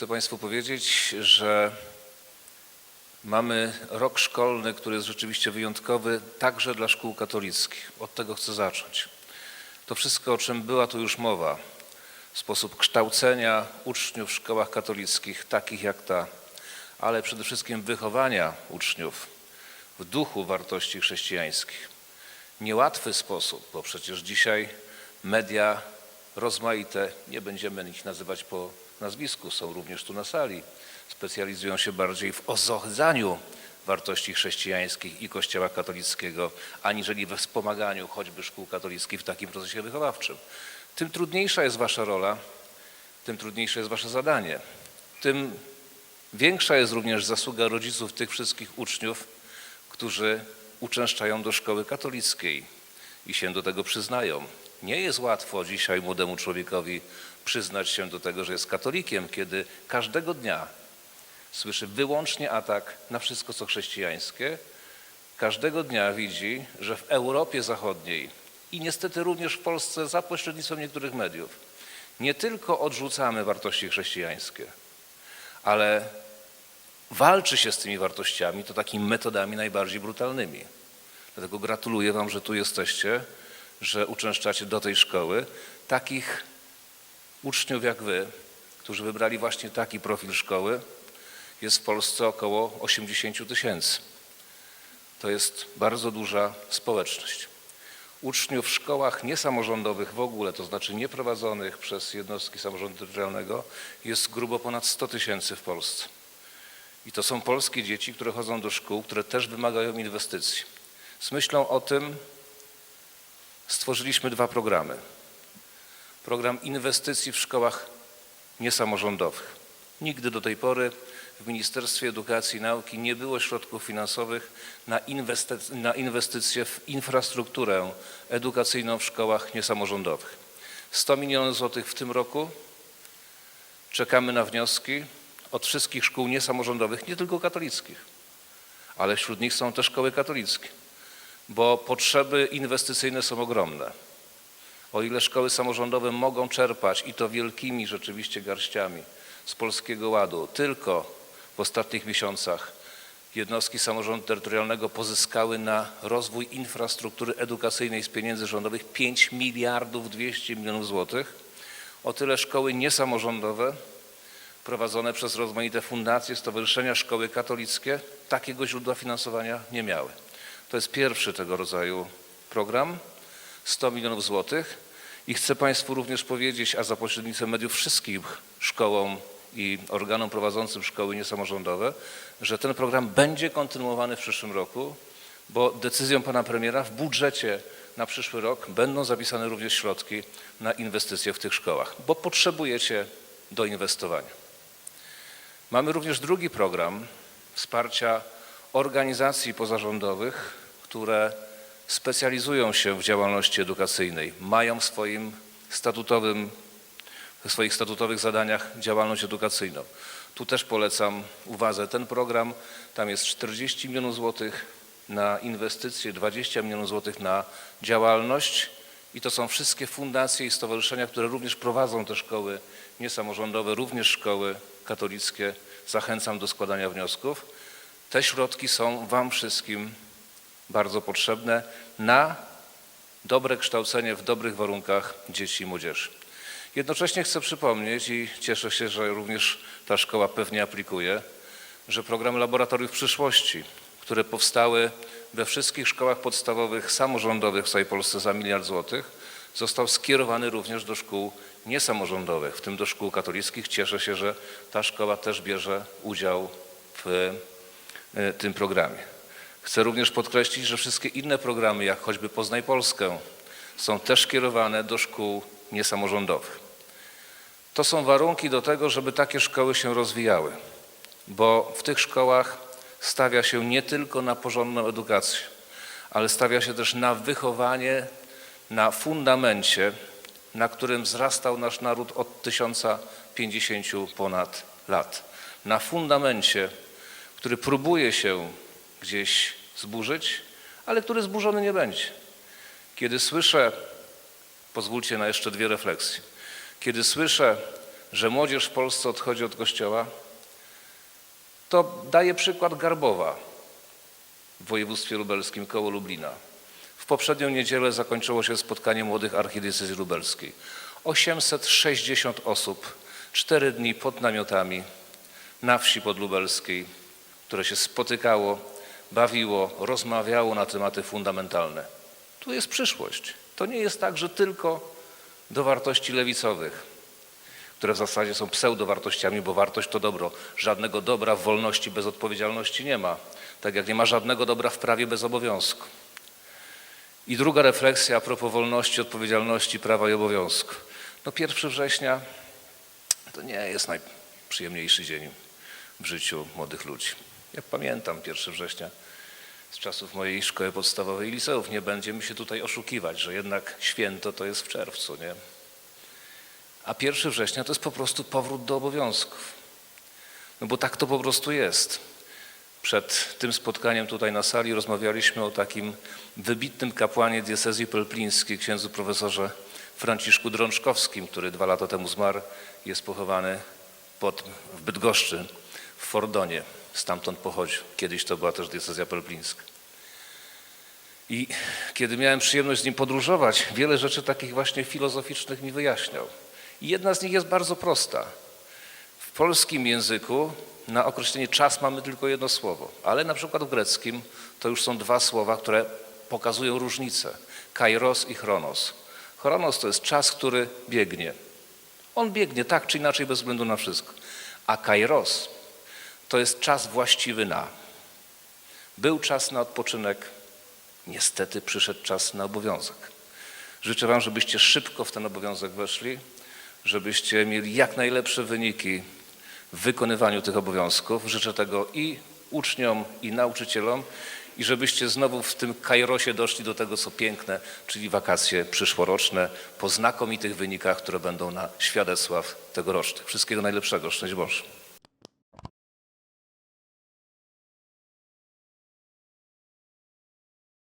Chcę Państwu powiedzieć, że mamy rok szkolny, który jest rzeczywiście wyjątkowy także dla szkół katolickich. Od tego chcę zacząć. To wszystko, o czym była tu już mowa, sposób kształcenia uczniów w szkołach katolickich, takich jak ta, ale przede wszystkim wychowania uczniów w duchu wartości chrześcijańskich. Niełatwy sposób, bo przecież dzisiaj media rozmaite, nie będziemy ich nazywać po nazwisku, są również tu na sali, specjalizują się bardziej w ozohydzaniu wartości chrześcijańskich i Kościoła katolickiego, aniżeli we wspomaganiu choćby szkół katolickich w takim procesie wychowawczym. Tym trudniejsza jest wasza rola, tym trudniejsze jest wasze zadanie, tym większa jest również zasługa rodziców tych wszystkich uczniów, którzy uczęszczają do szkoły katolickiej i się do tego przyznają. Nie jest łatwo dzisiaj młodemu człowiekowi przyznać się do tego, że jest katolikiem, kiedy każdego dnia słyszy wyłącznie atak na wszystko, co chrześcijańskie. Każdego dnia widzi, że w Europie Zachodniej i niestety również w Polsce za pośrednictwem niektórych mediów nie tylko odrzucamy wartości chrześcijańskie, ale walczy się z tymi wartościami, to takimi metodami najbardziej brutalnymi. Dlatego gratuluję Wam, że tu jesteście, że uczęszczacie do tej szkoły. Takich uczniów jak Wy, którzy wybrali właśnie taki profil szkoły, jest w Polsce około 80 tysięcy. To jest bardzo duża społeczność. Uczniów w szkołach niesamorządowych w ogóle, to znaczy nieprowadzonych przez jednostki samorządu terytorialnego, jest grubo ponad 100 tysięcy w Polsce. I to są polskie dzieci, które chodzą do szkół, które też wymagają inwestycji. Z myślą o tym stworzyliśmy dwa programy. Program inwestycji w szkołach niesamorządowych. Nigdy do tej pory w Ministerstwie Edukacji i Nauki nie było środków finansowych na, inwesty- na inwestycje w infrastrukturę edukacyjną w szkołach niesamorządowych. 100 milionów złotych w tym roku. Czekamy na wnioski od wszystkich szkół niesamorządowych, nie tylko katolickich, ale wśród nich są też szkoły katolickie, bo potrzeby inwestycyjne są ogromne. O ile szkoły samorządowe mogą czerpać i to wielkimi rzeczywiście garściami z Polskiego Ładu, tylko w ostatnich miesiącach jednostki samorządu terytorialnego pozyskały na rozwój infrastruktury edukacyjnej z pieniędzy rządowych 5 miliardów 200 milionów złotych, o tyle szkoły niesamorządowe prowadzone przez rozmaite fundacje, stowarzyszenia, szkoły katolickie takiego źródła finansowania nie miały. To jest pierwszy tego rodzaju program, 100 milionów złotych i chcę Państwu również powiedzieć, a za pośrednictwem mediów wszystkim szkołom i organom prowadzącym szkoły niesamorządowe, że ten program będzie kontynuowany w przyszłym roku, bo decyzją pana premiera w budżecie na przyszły rok będą zapisane również środki na inwestycje w tych szkołach, bo potrzebujecie doinwestowania. Mamy również drugi program wsparcia organizacji pozarządowych, które specjalizują się w działalności edukacyjnej, mają w swoim statutowym, w swoich statutowych zadaniach działalność edukacyjną. Tu też polecam uwadze ten program. Tam jest 40 milionów złotych na inwestycje, 20 milionów złotych na działalność i to są wszystkie fundacje i stowarzyszenia, które również prowadzą te szkoły niesamorządowe, również szkoły katolickie. Zachęcam do składania wniosków. Te środki są Wam wszystkim bardzo potrzebne na dobre kształcenie w dobrych warunkach dzieci i młodzieży. Jednocześnie chcę przypomnieć i cieszę się, że również ta szkoła pewnie aplikuje, że program Laboratoriów Przyszłości, które powstały we wszystkich szkołach podstawowych samorządowych w całej Polsce za miliard złotych, został skierowany również do szkół niesamorządowych, w tym do szkół katolickich. Cieszę się, że ta szkoła też bierze udział w e, tym programie. Chcę również podkreślić, że wszystkie inne programy, jak choćby Poznaj Polskę, są też kierowane do szkół niesamorządowych. To są warunki do tego, żeby takie szkoły się rozwijały, bo w tych szkołach stawia się nie tylko na porządną edukację, ale stawia się też na wychowanie, na fundamencie, na którym wzrastał nasz naród od 1050 ponad lat. Na fundamencie, który próbuje się gdzieś zburzyć, ale który zburzony nie będzie. Kiedy słyszę, pozwólcie na jeszcze dwie refleksje, kiedy słyszę że młodzież w Polsce odchodzi od Kościoła, to daje przykład Garbowa w województwie lubelskim koło Lublina. W poprzednią niedzielę zakończyło się spotkanie młodych archidiecezji lubelskiej. 860 osób, cztery dni pod namiotami na wsi podlubelskiej, które się spotykało, bawiło, rozmawiało na tematy fundamentalne. Tu jest przyszłość. To nie jest tak, że tylko do wartości lewicowych, które w zasadzie są pseudowartościami, bo wartość to dobro. Żadnego dobra w wolności bez odpowiedzialności nie ma. Tak jak nie ma żadnego dobra w prawie bez obowiązku. I druga refleksja a propos wolności, odpowiedzialności, prawa i obowiązku. No 1 września to nie jest najprzyjemniejszy dzień w życiu młodych ludzi. Ja pamiętam 1 września z czasów mojej szkoły podstawowej i liceów. Nie będziemy się tutaj oszukiwać, że jednak święto to jest w czerwcu, nie? A 1 września to jest po prostu powrót do obowiązków. No bo tak to po prostu jest. Przed tym spotkaniem tutaj na sali rozmawialiśmy o takim wybitnym kapłanie diecezji pelplińskiej, księdzu profesorze Franciszku Drączkowskim, który dwa lata temu zmarł, jest pochowany pod, w Bydgoszczy, w Fordonie. Stamtąd pochodził. Kiedyś to była też diecezja pelplińska. I kiedy miałem przyjemność z nim podróżować, wiele rzeczy takich właśnie filozoficznych mi wyjaśniał. I jedna z nich jest bardzo prosta. W polskim języku na określenie czas mamy tylko jedno słowo, ale na przykład w greckim to już są dwa słowa, które pokazują różnicę. Kairos i chronos. Chronos to jest czas, który biegnie. On biegnie tak czy inaczej bez względu na wszystko. A kairos to jest czas właściwy na. Był czas na odpoczynek, niestety przyszedł czas na obowiązek. Życzę Wam, żebyście szybko w ten obowiązek weszli, żebyście mieli jak najlepsze wyniki w wykonywaniu tych obowiązków. Życzę tego i uczniom, i nauczycielom, i żebyście znowu w tym kairosie doszli do tego, co piękne, czyli wakacje przyszłoroczne, po znakomitych wynikach, które będą na świadectwach tegorocznych. Wszystkiego najlepszego. Szczęść Boże.